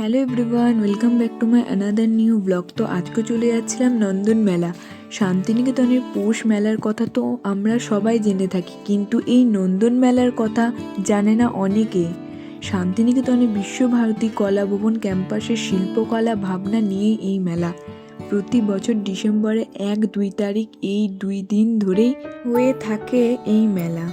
Hello everyone welcome back to my another new blog তো আজকে চলে যাচ্ছিলাম নন্দন মেলা। শান্তিনিকেতনের পৌষ মেলার কথা তো আমরা সবাই জেনে থাকি, কিন্তু এই নন্দন মেলার কথা জানে না অনেকে। শান্তিনিকেতনে বিশ্বভারতী কলা ভবন ক্যাম্পাসের শিল্পকলা ভাবনা নিয়ে এই মেলা। প্রতি বছর ডিসেম্বরে এক দুই তারিখ এই দুই দিন ধরেই হয়ে থাকে এই মেলা।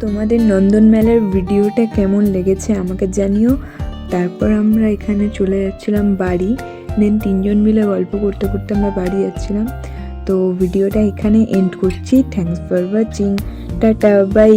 তোমাদের নন্দন মেলার ভিডিওটা কেমন লেগেছে আমাকে জানিও। তারপর আমরা এখানে চলে যাচ্ছিলাম বাড়ি। দেন তিনজন মিলে গল্প করতে করতে আমরা বাড়ি যাচ্ছিলাম। তো ভিডিওটা এখানে এন্ড করছি। Thanks for watching tata bye